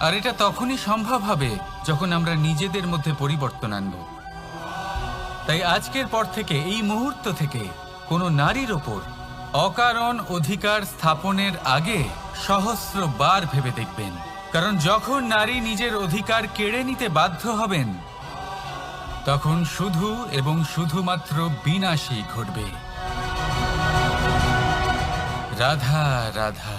আর এটা তখনই সম্ভব হবে যখন আমরা নিজেদের মধ্যে পরিবর্তন আনব। তাই আজকের পর থেকে এই মুহূর্ত থেকে কোনো নারীর ওপর অকারণ অধিকার স্থাপনের আগে সহস্র বার ভেবে দেখবেন। কারণ যখন নারী নিজের অধিকার কেড়ে নিতে বাধ্য হবেন, তখন শুধু এবং শুধুমাত্র বিনাশই ঘটবে। রাধা রাধা।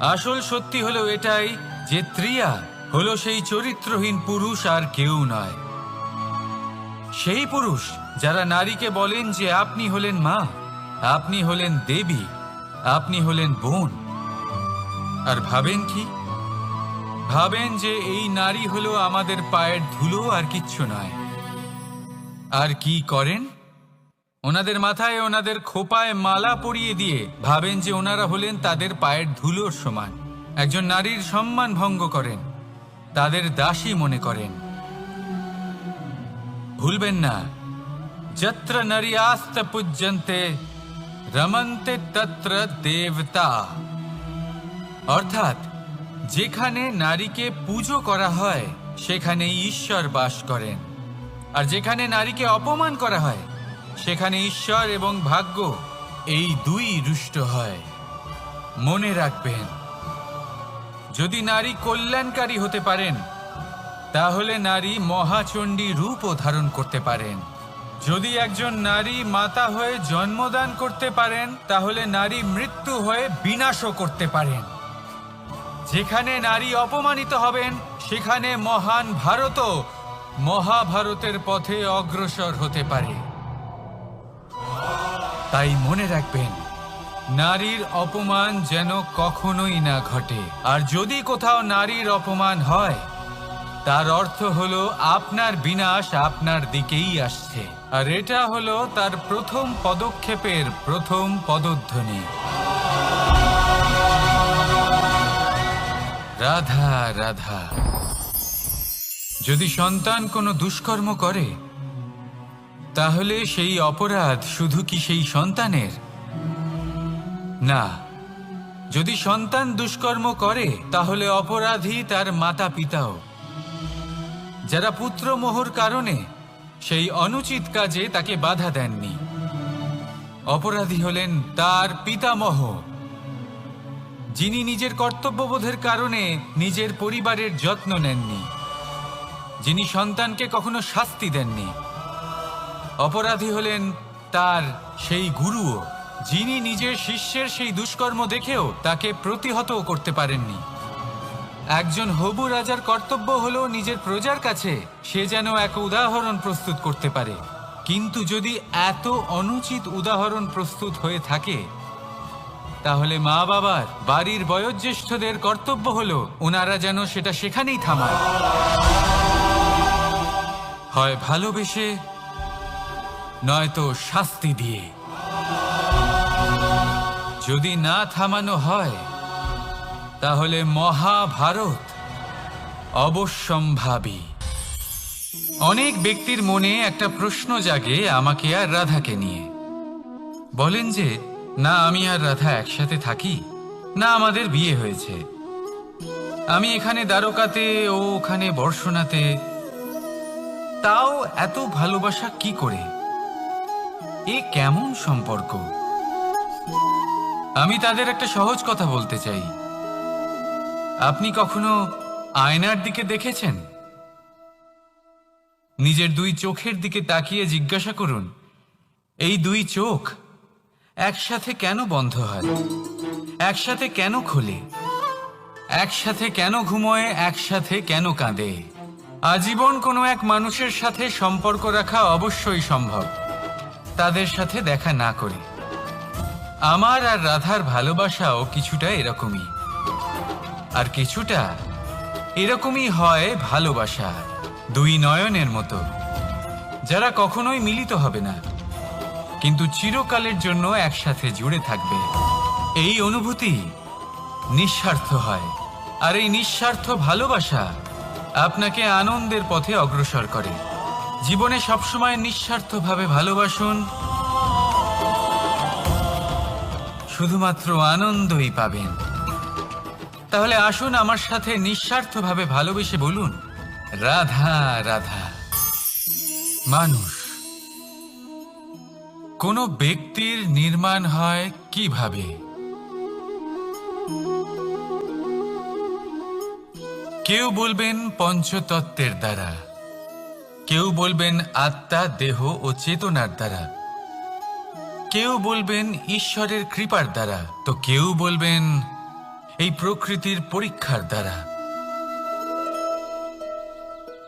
আসল সত্যি হলো এটাই যে ত্রিয়া হলো সেই চরিত্রহীন পুরুষ আর কেউ নয়। সেই পুরুষ যারা নারীকে বলেন যে আপনি হলেন মা, আপনি হলেন দেবী, আপনি হলেন বোন। আর ভাবেন কি? ভাবেন যে এই নারী হলো আমাদের পায়ের ধুলো আর কিচ্ছু নয়। আর কি করেন? ওনাদের মাথায় ওনাদের খোপায় মালা পরিয়ে দিয়ে ভাবেন যে ওনারা হলেন তাদের পায়ের ধুলোর সমান। একজন নারীর সম্মান ভঙ্গ করেন, তাদের দাসী মনে করেন। ভুলবেন না, যত্র নারী আস্ত পূজ্যন্তে, রমন্তে তত্র দেবতা। অর্থাৎ, যেখানে নারীকে পুজো করা হয় সেখানে ঈশ্বর বাস করেন। আর যেখানে নারীকে অপমান করা হয় সেখানে ঈশ্বর এবং ভাগ্য এই দুই রুষ্ট হয়। মনে রাখবেন, যদি নারী কল্যাণকারী হতে পারেন, তাহলে নারী মহাচণ্ডী রূপও ধারণ করতে পারেন। যদি একজন নারী মাতা হয়ে জন্মদান করতে পারেন, তাহলে নারী মৃত্যু হয়ে বিনাশও করতে পারেন। যেখানে নারী অপমানিত হবেন, সেখানে মহান ভারতও মহাভারতের পথে অগ্রসর হতে পারে। তাই মনে রাখবেন, নারীর অপমান যেন কখনোই না ঘটে। আর যদি কোথাও নারীর অপমান হয়, তার অর্থ হলো আপনার বিনাশ আপনার দিকেই আসছে। আর এটা হলো তার প্রথম পদক্ষেপের প্রথম পদধ্বনি। রাধা রাধা। যদি সন্তান কোনো দুষ্কর্ম করে তাহলে সেই অপরাধ শুধু কি সেই সন্তানের? না। যদি সন্তান দুষ্কর্ম করে, তাহলে অপরাধী তার মাতা পিতাও যারা পুত্রমোহর কারণে সেই অনুচিত কাজে তাকে বাধা দেননি। অপরাধী হলেন তার পিতামহ, যিনি নিজের কর্তব্যবোধের কারণে নিজের পরিবারের যত্ন নেননি, যিনি সন্তানকে কখনো শাস্তি দেননি। অপরাধী হলেন তার সেই গুরুও, যিনি নিজের শিষ্যের সেই দুষ্কর্ম দেখেও তাকে প্রতিহত করতে পারেননি। একজন হবু রাজার কর্তব্য হলো নিজের প্রজার কাছে সে যেন এক উদাহরণ প্রস্তুত করতে পারে। কিন্তু যদি এত অনুচিত উদাহরণ প্রস্তুত হয়ে থাকে, তাহলে মা বাবার বাড়ির বয়োজ্যেষ্ঠদের কর্তব্য হলো ওনারা যেন সেটা সেখানেই থামায়। হয় ভালোবেসে নয়তো শাস্তি দিয়ে। যদি না থামানো হয়, তাহলে মহাভারত অবশ্যম্ভাবী। অনেক ব্যক্তির মনে একটা প্রশ্ন জাগে আমাকে আর রাধাকে নিয়ে। বলেন যে, না, আমি আর রাধা একসাথে থাকি, না আমাদের বিয়ে হয়েছে। আমি এখানে দ্বারকাতে ও ওখানে বর্ষণাতে, তাও এত ভালোবাসা কি করে? এ কেমন সম্পর্ক? আমি তাদের একটা সহজ কথা বলতে চাই। আপনি কখনো আয়নার দিকে দেখেছেন? নিজের দুই চোখের দিকে তাকিয়ে জিজ্ঞাসা করুন, এই দুই চোখ একসাথে কেন বন্ধ হয়? একসাথে কেন খোলে? একসাথে কেন ঘুমোয়? একসাথে কেন কাঁদে? আজীবন কোনো এক মানুষের সাথে সম্পর্ক রাখা অবশ্যই সম্ভব। তাদের সাথে দেখা না করে। আমার আর রাধার ভালোবাসাও কিছুটা এরকমই। আর কিছুটা এরকমই হয় ভালোবাসা দুই নয়নের মতো, যারা কখনোই মিলিত হবে না। কিন্তু চিরকালের জন্য একসাথে জুড়ে থাকবে। এই অনুভূতি নিঃস্বার্থ হয়। আর এই নিঃস্বার্থ ভালোবাসা আপনাকে আনন্দের পথে অগ্রসর করে। জীবনে সবসময় নিঃস্বার্থভাবে ভালোবাসুন। শুধুমাত্র আনন্দই পাবেন। তাহলে আসুন আমার সাথে নিঃস্বার্থভাবে ভালোবেসে বলুন, রাধা রাধা, মানুষ, কোনো ব্যক্তির নির্মাণ হয় কীভাবে? কেউ বলবেন পঞ্চতত্ত্বের দ্বারা। কেউ বলবেন, আত্মা দেহ ও চেতনার দ্বারা কেউ বলবেন, ঈশ্বরের কৃপার দ্বারা তো কেউ বলবেন, এই প্রকৃতির পরীক্ষার দ্বারা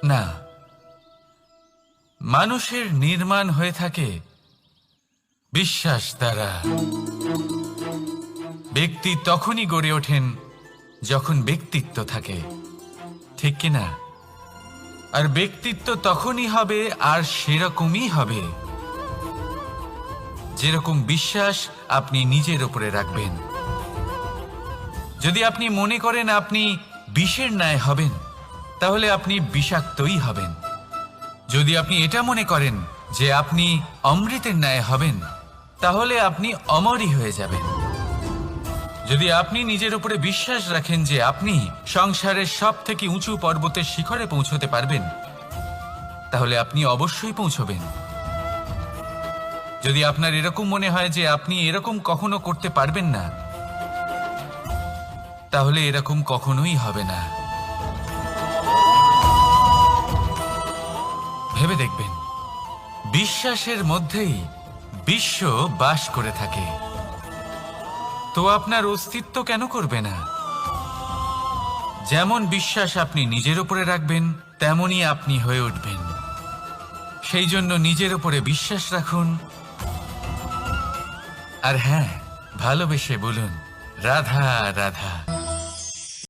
না। মানুষের নির্মাণ হয়ে থাকে বিশ্বাস দ্বারা। ব্যক্তি তখনই গড়ে ওঠেন যখন ব্যক্তিত্ব থাকে। ঠিক কিনা? আর ব্যক্তিত্ব তখনই হবে আর সেরকমই হবে। যেরকম বিশ্বাস আপনি নিজের উপরে রাখবেন। যদি আপনি মনে করেন আপনি বিষের ন্যায় হবেন, তাহলে আপনি বিষাক্তই হবেন। যদি আপনি এটা মনে করেন যে আপনি অমৃতের ন্যায় হবেন, তাহলে আপনি অমরই হয়ে যাবেন। যদি আপনি নিজের উপরে বিশ্বাস রাখেন যে আপনি সংসারের সব থেকে উঁচু পর্বতের শিখরে পৌঁছতে পারবেন, তাহলে আপনি অবশ্যই পৌঁছবেন। যদি আপনার এরকম মনে হয় যে আপনি এরকম কখনো করতে পারবেন না, তাহলে এরকম কখনোই হবে না। ভেবে দেখবেন, বিশ্বাসের মধ্যেই বিশ্ব বাস করে থাকে। তো আপনার অস্তিত্ব কেন করবে না? যেমন বিশ্বাস আপনি নিজের উপরে রাখবেন, তেমনই আপনি হয়ে উঠবেন। সেই জন্য নিজের উপরে বিশ্বাস রাখুন। আর হ্যাঁ ভালোবেসে বলুন, রাধা রাধা।